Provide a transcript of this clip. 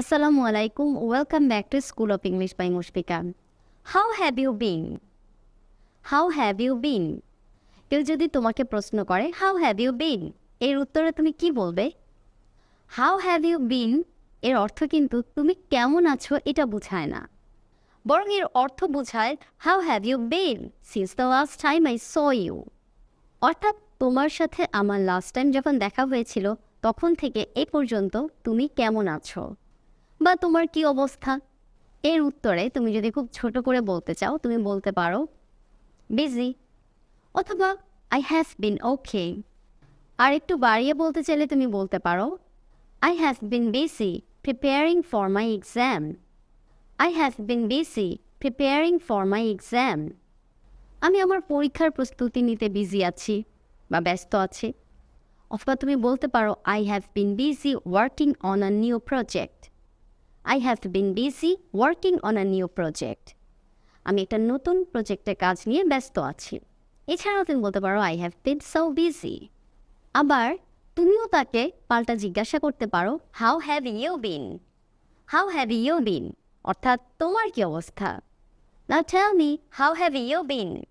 Assalamu আলাইকুম welcome back to School of English by Mushfika. How have you been? How have you been? কেউ যদি তোমাকে প্রশ্ন করে হাউ হ্যাভ ইউ বিন এর উত্তরে তুমি কি বলবে? হাউ হ্যাভ ইউ বিন এর অর্থ কিন্তু তুমি কেমন আছো এটা বোঝায় না। বরং এর অর্থ বোঝায় how have you been since the last time I saw you অর্থাৎ তোমার সাথে আমার লাস্ট টাইম যখন দেখা হয়েছিল, তখন থেকে এ পর্যন্ত তুমি কেমন আছো? বা তোমার কি অবস্থা? এর উত্তরে তুমি যদি খুব ছোট করে বলতে চাও, তুমি বলতে পারো বিজি অথবা আই হ্যাভ বিন ওকে আর একটু বাড়িয়ে বলতে চাইলে তুমি বলতে পারো I have been busy preparing for my exam I have been busy preparing for my exam আমি আমার পরীক্ষার প্রস্তুতি নিতে বিজি আছি বা ব্যস্ত আছি। অথবা তুমি বলতে পারো I have been busy working on a new project I have been busy working on a new project আমি একটা নতুন প্রজেক্টের কাজ নিয়ে ব্যস্ত আছি। এছাড়াও তুমি বলতে পারো I have been so busy আবার তুমিও তাকে পাল্টা জিজ্ঞাসা করতে পারো how have you been how have you been অর্থাৎ তোমার কি অবস্থা? না tell me how have you been